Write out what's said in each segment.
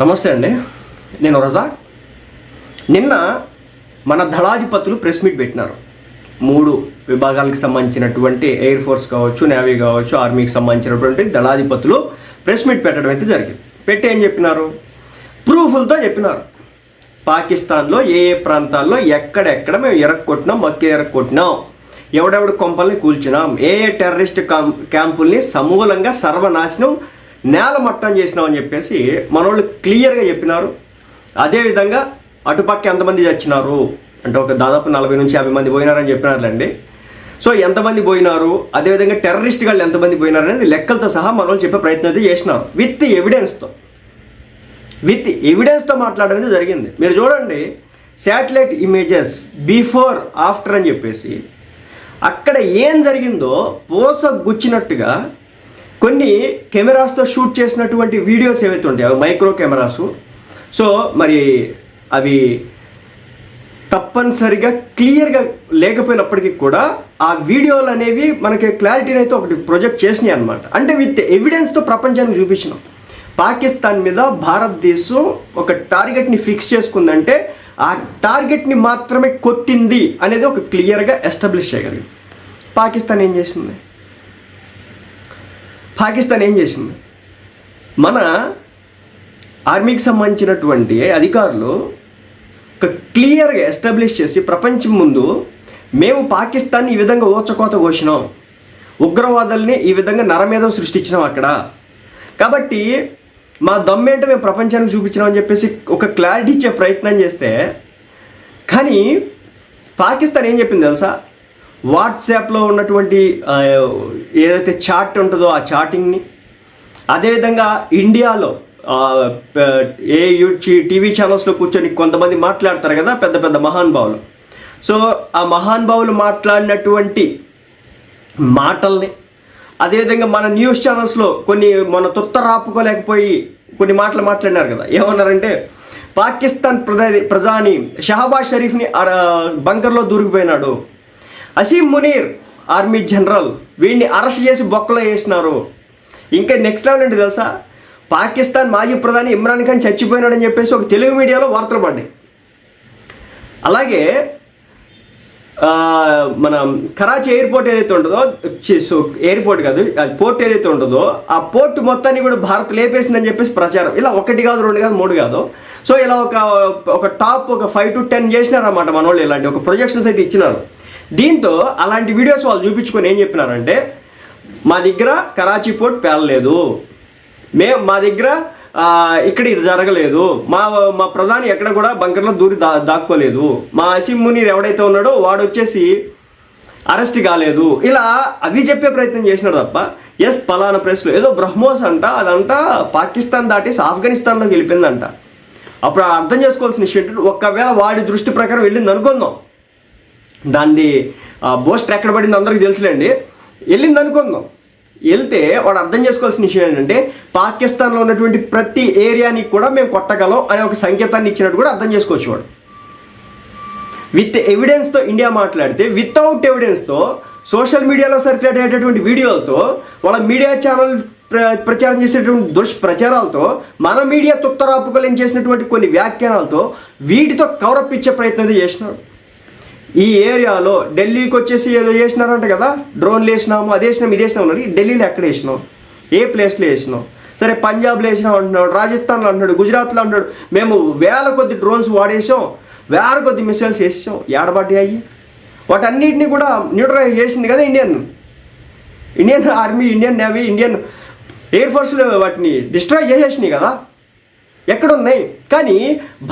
నమస్తే అండి. నేను రజా. నిన్న మన దళాధిపతులు ప్రెస్ మీట్ పెట్టినారు. మూడు విభాగాలకు సంబంధించినటువంటి ఎయిర్ ఫోర్స్ కావచ్చు నేవీ కావచ్చు ఆర్మీకి సంబంధించినటువంటి దళాధిపతులు ప్రెస్ మీట్ పెట్టడం అయితే జరిగింది. పెట్టి ఏం చెప్పినారు? ప్రూఫ్లతో చెప్పినారు. పాకిస్తాన్లో ఏ ఏ ప్రాంతాల్లో ఎక్కడెక్కడ మేము ఎరక్కొట్టినాం మక్కి ఎరక్కొట్టినాం. ఎవడెవడు కొంపల్ని కూల్చినాం. ఏ ఏ టెర్రరిస్ట్ క్యాంపుల్ని సమూలంగా సర్వనాశనం నేలమట్టం చేసినాం అని చెప్పేసి మనోళ్ళు క్లియర్గా చెప్పినారు. అదేవిధంగా అటుపక్క ఎంతమంది చచ్చినారు? అంటే ఒక దాదాపు నలభై నుంచి యాభై మంది పోయినారని చెప్పినారులేండి. సో ఎంతమంది పోయినారు? అదేవిధంగా టెర్రరిస్ట్ వాళ్ళు ఎంతమంది పోయినారు అనేది లెక్కలతో సహా మనోళ్ళు చెప్పే ప్రయత్నం అయితే చేసినారు. విత్ ఎవిడెన్స్తో. విత్ ఎవిడెన్స్తో మాట్లాడడం అనేది జరిగింది. మీరు చూడండి శాటిలైట్ ఇమేజెస్ బిఫోర్ ఆఫ్టర్ అని చెప్పేసి అక్కడ ఏం జరిగిందో పోస గుచ్చినట్టుగా కొన్ని కెమెరాస్తో షూట్ చేసినటువంటి వీడియోస్ ఏవైతే ఉంటాయో మైక్రో కెమెరాస్. సో మరి అవి తప్పనిసరిగా క్లియర్గా లేకపోయినప్పటికీ కూడా ఆ వీడియోలు అనేవి మనకి క్లారిటీని అయితే ఒకటి ప్రొజెక్ట్ చేసినాయి అనమాట అంటే విత్ ఎవిడెన్స్తో ప్రపంచానికి చూపించినాం. పాకిస్తాన్ మీద భారతదేశం ఒక టార్గెట్ని ఫిక్స్ చేసుకుందంటే ఆ టార్గెట్ని మాత్రమే కొట్టింది అనేది ఒక క్లియర్గా ఎస్టాబ్లిష్ చేయగలిగింది. పాకిస్తాన్ ఏం చేసింది? పాకిస్తాన్ ఏం చేసింది? మన ఆర్మీకి సంబంధించినటువంటి అధికారులు ఒక క్లియర్గా ఎస్టాబ్లిష్ చేసి ప్రపంచం ముందు మేము పాకిస్తాన్ని ఈ విధంగా ఓచకోత కోసినాం. ఉగ్రవాదుల్ని ఈ విధంగా నరమేధం సృష్టించినాం అక్కడ. కాబట్టి మా దమ్మేంటో మేము ప్రపంచానికి చూపించినాం అని చెప్పేసి ఒక క్లారిటీ ఇచ్చే ప్రయత్నం చేస్తే కానీ పాకిస్తాన్ ఏం చెప్పింది తెలుసా? వాట్సాప్లో ఉన్నటువంటి ఏదైతే చాట్ ఉంటుందో ఆ చాటింగ్ని అదేవిధంగా ఇండియాలో ఏ టీవీ ఛానల్స్లో కూర్చొని కొంతమంది మాట్లాడతారు కదా పెద్ద పెద్ద మహానుభావులు సో ఆ మహానుభావులు మాట్లాడినటువంటి మాటల్ని అదేవిధంగా మన న్యూస్ ఛానల్స్లో కొన్ని మన తొత్త రాపుకోలేకపోయి కొన్ని మాటలు మాట్లాడినారు కదా. ఏమన్నారంటే పాకిస్తాన్ ప్రధాని ప్రధాని షహబాజ్ షరీఫ్ని బంకర్లో దూరికిపోయినాడు. అసీం మునీర్ ఆర్మీ జనరల్ వీడిని అరెస్ట్ చేసి బొక్కలో వేసినారు. ఇంకా నెక్స్ట్ లెవెల్ ఏంటి తెలుసా? పాకిస్తాన్ మాజీ ప్రధాని ఇమ్రాన్ ఖాన్ చచ్చిపోయినాడని చెప్పేసి ఒక తెలుగు మీడియాలో వార్తలు పడ్డాయి. అలాగే మన కరాచీ ఎయిర్పోర్ట్ ఏదైతే ఉంటుందో ఎయిర్పోర్ట్ కాదు అది పోర్ట్ ఏదైతే ఉంటుందో ఆ పోర్ట్ మొత్తాన్ని కూడా భారత్ లేపేసిందని చెప్పేసి ప్రచారం. ఇలా ఒకటి కాదు రెండు కాదు మూడు కాదు. సో ఇలా ఒక ఒక టాప్ ఒక ఫైవ్ టు టెన్ చేసినారన్నమాట మన వాళ్ళు ఇలాంటి ఒక ప్రొజెక్షన్స్ అయితే ఇచ్చినారు. దీంతో అలాంటి వీడియోస్ వాళ్ళు చూపించుకొని ఏం చెప్పినారంటే మా దగ్గర కరాచీ పోర్ట్ పేలలేదు. మేము మా దగ్గర ఇక్కడ ఇది జరగలేదు. మా మా ప్రధాని ఎక్కడ కూడా బంకర్లో దూరి దా దాక్కోలేదు. మా అసీం మునీర్ ఎవడైతే ఉన్నాడో వాడు వచ్చేసి అరెస్ట్ కాలేదు. ఇలా అవి చెప్పే ప్రయత్నం చేసినాడు తప్ప ఎస్ పలానా ప్రెస్లో ఏదో బ్రహ్మోస్ అంట అదంట పాకిస్తాన్ దాటేసి ఆఫ్ఘనిస్తాన్లోకి వెళ్ళిపోయిందంట. అప్పుడు అర్థం చేసుకోవాల్సిన షెడ్యూల్ ఒకవేళ వాడి దృష్టి ప్రకారం వెళ్ళింది అనుకుందాం దాన్ని బోస్ట్ ఎక్కడ పడింది అందరికి తెలుసులేండి. వెళ్ళింది అనుకుందాం. వెళ్తే వాడు అర్థం చేసుకోవాల్సిన విషయం ఏంటంటే పాకిస్తాన్లో ఉన్నటువంటి ప్రతి ఏరియాని కూడా మేము కొట్టగలం అనే ఒక సంకేతాన్ని ఇచ్చినట్టు కూడా అర్థం చేసుకోవచ్చు వాడు. విత్ ఎవిడెన్స్తో ఇండియా మాట్లాడితే వితౌట్ ఎవిడెన్స్తో సోషల్ మీడియాలో సర్క్యులేట్ అయ్యేటటువంటి వీడియోలతో వాళ్ళ మీడియా ఛానల్ ప్ర ప్రచారం చేసేటువంటి దుష్ప్రచారాలతో మన మీడియా తుత్తరాపుకలం చేసినటువంటి కొన్ని వ్యాఖ్యానాలతో వీటితో కవరప్ ఇచ్చే ప్రయత్నం చేసినాడు. ఈ ఏరియాలో ఢిల్లీకి వచ్చేసి ఏదో చేసినారంట కదా? డ్రోన్లు వేసినాము అది వేసినాం ఇది వేసినాం అన్నారు ఢిల్లీలో ఎక్కడ వేసినాం ఏ ప్లేస్లో వేసినాం సరే పంజాబ్లో వేసినాం అంటున్నాడు రాజస్థాన్లో అంటున్నాడు గుజరాత్లో అంటున్నాడు. మేము వేల కొద్ది డ్రోన్స్ వాడేసాం వేల కొద్ది మిసైల్స్ వేసాం ఏడబాటి అయ్యి. వాటన్నిటిని కూడా న్యూట్రలైజ్ చేసింది కదా Indian? Indian army Indian navy Indian air ఫోర్స్లో వాటిని డిస్ట్రాయ్ చేసేసినాయి కదా? ఎక్కడున్నాయి? కానీ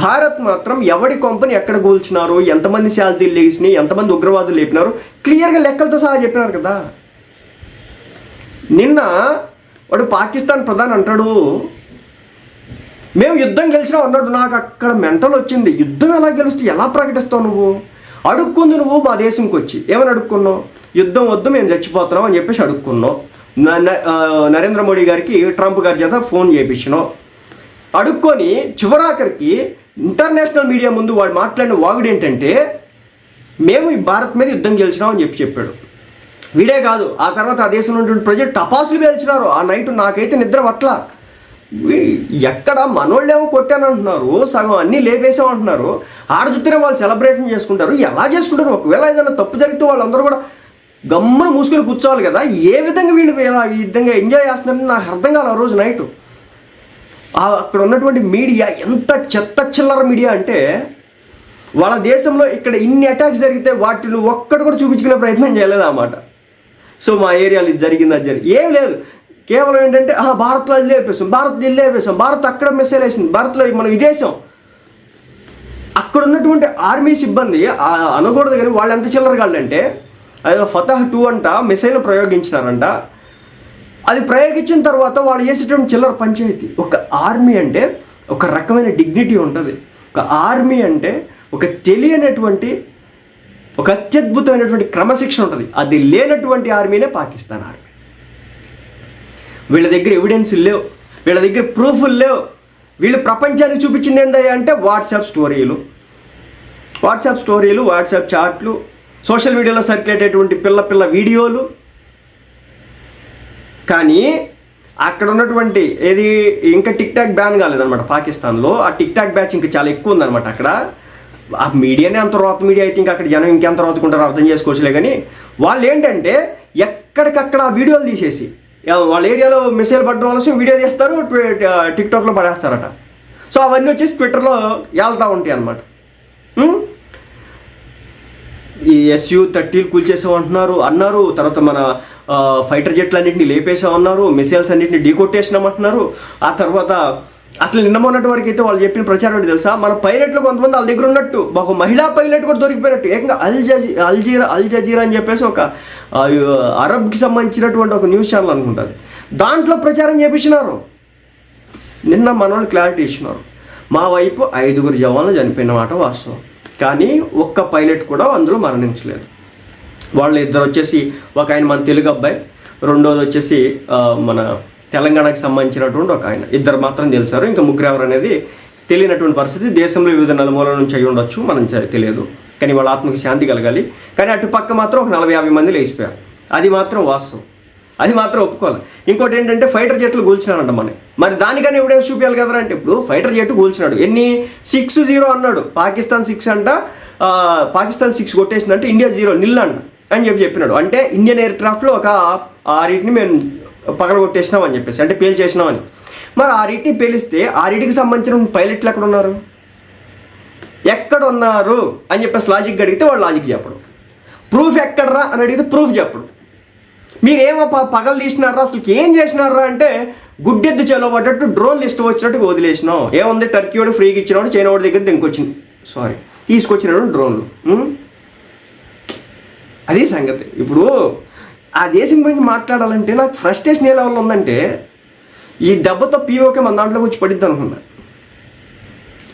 భారత్ మాత్రం ఎవడి కొంపని ఎక్కడ కూల్చినారు ఎంతమంది శాలతీలు లేచినాయి? ఎంతమంది ఉగ్రవాదులు లేపినారు? క్లియర్గా లెక్కలతో సహా చెప్పినారు కదా. నిన్న వాడు పాకిస్తాన్ ప్రధాని అంటాడు మేము యుద్ధం గెలిచినాం అన్నాడు నాకు అక్కడ మెంటల్ వచ్చింది. యుద్ధం ఎలా గెలుస్తే ఎలా ప్రకటిస్తావు నువ్వు? అడుక్కుంది నువ్వు మా దేశంకి వచ్చి. ఏమని అడుక్కున్నావు? యుద్ధం వద్దు మేము చచ్చిపోతున్నాం అని చెప్పేసి అడుక్కున్నాం నరేంద్ర మోడీ గారికి ట్రంప్ గారి చేత ఫోన్ చేయించినాం అడుక్కొని చివరాఖరికి ఇంటర్నేషనల్ మీడియా ముందు వాడు మాట్లాడిన వాగుడు ఏంటంటే మేము ఈ భారత్ మీద యుద్ధం గెలిచినామని చెప్పి చెప్పాడు. వీడే కాదు ఆ తర్వాత ఆ దేశంలో ఉన్నటువంటి ప్రజలు టపాసులు పేల్చినారు. ఆ నైట్ నాకైతే నిద్ర పట్ల ఎక్కడ మనోళ్ళేమో కొట్టానంటున్నారు సగం అన్నీ లేపేసాం అంటున్నారు ఆడ చూస్తేనే వాళ్ళు సెలబ్రేషన్ చేసుకుంటారు. ఎలా చేసుకుంటారు? ఒకవేళ ఏదైనా తప్పు జరిగితే వాళ్ళందరూ కూడా గమ్మున మూసుకొని కూర్చోవాలి కదా. ఏ విధంగా వీళ్ళు ఈ విధంగా ఎంజాయ్ చేస్తున్నారని నాకు అర్థం కాదు ఆ రోజు నైట్. అక్కడ ఉన్నటువంటి మీడియా ఎంత చెత్త చిల్లర మీడియా అంటే వాళ్ళ దేశంలో ఇక్కడ ఇన్ని అటాక్స్ జరిగితే వాటిని ఒక్కటి కూడా చూపించుకునే ప్రయత్నం చేయలేదు అన్నమాట సో మా ఏరియాలో ఇది జరిగింది అది జరిగింది. ఏం లేదు. కేవలం ఏంటంటే ఆ భారత్లో అది లేపేసాం భారత్ ఇది లేపేసాం భారత్ అక్కడ మిస్సైల్ వేసింది భారత్లో మనం విదేశం అక్కడ ఉన్నటువంటి ఆర్మీ సిబ్బంది అనకూడదు కానీ వాళ్ళు ఎంత చిల్లరగాళ్ళు అంటే అదే ఫతహ్ టూ అంట మిసైల్ ప్రయోగించినారంట. అది ప్రయోగించిన తర్వాత వాళ్ళు చేసేటువంటి చిల్లర పంచాయతీ. ఒక ఆర్మీ అంటే ఒక రకమైన డిగ్నిటీ ఉంటుంది. ఒక ఆర్మీ అంటే ఒక తెలియనటువంటి ఒక అత్యద్భుతమైనటువంటి క్రమశిక్షణ ఉంటుంది. అది లేనటువంటి ఆర్మీనే పాకిస్తాన్ ఆర్మీ. వీళ్ళ దగ్గర ఎవిడెన్స్ లేవు. వీళ్ళ దగ్గర ప్రూఫ్లు లేవు. వీళ్ళు ప్రపంచానికి చూపించింది ఏంటయ్యా అంటే వాట్సాప్ స్టోరీలు. వాట్సాప్ స్టోరీలు వాట్సాప్ చాట్లు సోషల్ మీడియాలో సర్క్యులేట్ అయ్యేటువంటి పిల్ల పిల్ల వీడియోలు కానీ అక్కడ ఉన్నటువంటి ఏది ఇంకా టిక్ టాక్ బ్యాన్ కాలేదనమాట పాకిస్తాన్లో. ఆ టిక్ టాక్ బ్యాచ్ ఇంకా చాలా ఎక్కువ ఉందనమాట అక్కడ. ఆ మీడియానే అంత రోత మీడియా అయితే ఇంకా అక్కడ జనం ఇంకెంత రోతుకుంటారో అర్థం చేసుకోవచ్చులే కానీ వాళ్ళు ఏంటంటే ఎక్కడికక్కడ ఆ వీడియోలు తీసేసి వాళ్ళ ఏరియాలో మెసేజ్ పడడం వల్ల వీడియో తీస్తారు టిక్టాక్లో పడేస్తారట. సో అవన్నీ వచ్చేసి ట్విట్టర్లో వెళ్తూ ఉంటాయి అన్నమాట ఈ ఎస్యు థర్టీలు కూల్చేసాం అంటున్నారు. అన్నారు. తర్వాత మన ఫైటర్ జెట్లన్నింటినీ లేపేసాం అన్నారు. మిసైల్స్ అన్నింటినీ డీ అంటున్నారు. ఆ తర్వాత అసలు నిన్న మొన్నటి వరకు అయితే వాళ్ళు చెప్పిన ప్రచారం ఏంటి తెలుసా? మన పైలట్లు కొంతమంది వాళ్ళ దగ్గర ఉన్నట్టు. ఒక మహిళా పైలట్ కూడా దొరికిపోయినట్టు. ఏకంగా అల్ జజీ అల్ జీరా అల్ జజీరా అని చెప్పేసి ఒక అరబ్కి సంబంధించినటువంటి ఒక న్యూస్ ఛానల్ అనుకుంటుంది. దాంట్లో ప్రచారం చేపించినారు. నిన్న మనోళ్ళు క్లారిటీ ఇచ్చినారు. మా వైపు ఐదుగురు జవాన్లు చనిపోయిన మాట వాస్తవం. కానీ ఒక్క పైలట్ కూడా అందులో మరణించలేదు. వాళ్ళు ఇద్దరు వచ్చేసి ఒక ఆయన మన తెలుగు అబ్బాయి రెండోది వచ్చేసి మన తెలంగాణకి సంబంధించినటువంటి ఒక ఆయన. ఇద్దరు మాత్రం తెలిసారు. ఇంకా ముగ్గురు ఎవరు అనేది తెలియనటువంటి పరిస్థితి. దేశంలో వివిధ నలుమూలల నుంచి అయి ఉండొచ్చు మనం తెలియదు. కానీ వాళ్ళ ఆత్మకి శాంతి కలగాలి. కానీ అటు పక్క మాత్రం ఒక నలభై యాభై మంది లేచిపోయారు. అది మాత్రం వాస్తవం. అది మాత్రం ఒప్పుకోవాలి. ఇంకోటి ఏంటంటే ఫైటర్ జెట్లు కూల్చినారంట మనకి మరి దానికని ఎవిడెన్స్ చూపించాలి కదరా అంటే ఇప్పుడు ఫైటర్ జెట్ కూల్చినాడు ఎన్ని? సిక్స్ జీరో అన్నాడు. పాకిస్తాన్ సిక్స్ అంట పాకిస్తాన్ సిక్స్ కొట్టేసిందంటే ఇండియా జీరో నిల్ అంట అని చెప్పి చెప్పినాడు. అంటే ఇండియన్ ఎయిర్ క్రాఫ్ట్లో ఒక ఆరిటిని మేము పగల కొట్టేసినాం అని చెప్పేసి అంటే పేల్ చేసినామని మరి ఆరిటిని పేలిస్తే ఆరిటికి సంబంధించిన పైలట్లు ఎక్కడ ఉన్నారు ఎక్కడ ఉన్నారు అని చెప్పేసి లాజిక్ అడిగితే వాళ్ళు లాజిక్ చెప్పడు. ప్రూఫ్ ఎక్కడరా అని అడిగితే ప్రూఫ్ చెప్పడు. మీరేమో ప పగలు తీసినారా? అసలు ఏం చేసినారా అంటే గుడ్డెద్దు చెలవబడ్డట్టు డ్రోన్లు ఇష్టం వచ్చినట్టు వదిలేసినాం. ఏముంది? టర్కీ వాడు ఫ్రీగా ఇచ్చినాడు చైనా వాడి దగ్గర దింకొచ్చింది. సారీ తీసుకొచ్చినాడు డ్రోన్లు. అదే సంగతి. ఇప్పుడు ఆ దేశం గురించి మాట్లాడాలంటే నాకు ఫ్రస్ట్రేషన్ ఏ లెవెల్ ఉందంటే ఈ దెబ్బతో పీఓకే మన దాంట్లోకి వచ్చి పడిద్ది అనుకున్నా.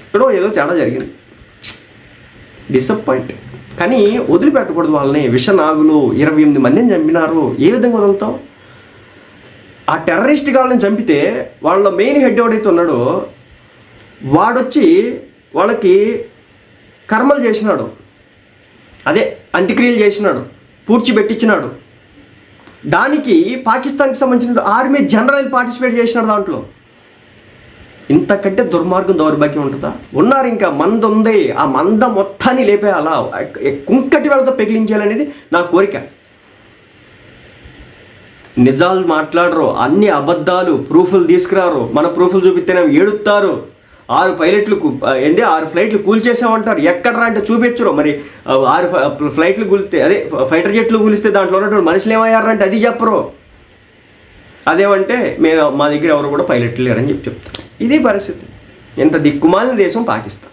ఇక్కడ ఏదో తేడా జరిగింది. డిసప్పాయింట్ కానీ వదిలిపెట్టకూడదు వాళ్ళని. విషనాగులు ఇరవై ఎనిమిది మందిని చంపినారు. ఏ విధంగా వదులుతాం ఆ టెర్రరిస్ట్ వాళ్ళని చంపితే వాళ్ళ మెయిన్ హెడ్ ఎవడైతే ఉన్నాడో వాడొచ్చి వాళ్ళకి కర్మలు చేసినాడు. అదే అంత్యక్రియలు చేసినాడు. పూడ్చిపెట్టించినాడు దానికి పాకిస్తాన్కి సంబంధించిన ఆర్మీ జనరల్ పార్టిసిపేట్ చేసినాడు దాంట్లో. ఇంతకంటే దుర్మార్గం దౌర్భాగ్యం ఉంటుందా? ఉన్నారు ఇంకా మంద ఉంది ఆ మంద మొత్తాన్ని లేపేయాలా కుంకటి వాళ్ళతో పెగిలించాలనేది నా కోరిక. నిజాలు మాట్లాడరు అన్ని అబద్ధాలు ప్రూఫ్లు తీసుకురారు. మన ప్రూఫ్లు చూపిస్తేనే ఏడుస్తారు ఆరు పైలట్లు ఏంటి ఆరు ఫ్లైట్లు కూల్చేసామంటారు ఎక్కడరా అంటే చూపించరు. మరి ఆరు ఫ్లైట్లు కూలితే అదే ఫైటర్ జెట్లు కూలిస్తే దాంట్లో ఉన్నటువంటి మనుషులు ఏమయ్యారంటే అది చెప్పరు. అదేమంటే మేము మా దగ్గర ఎవరు కూడా పైలట్లు లేరని చెప్పి చెప్తారు. ఇది పరిస్థితి. ఎంత దిక్కుమాలిన దేశం పాకిస్తాన్.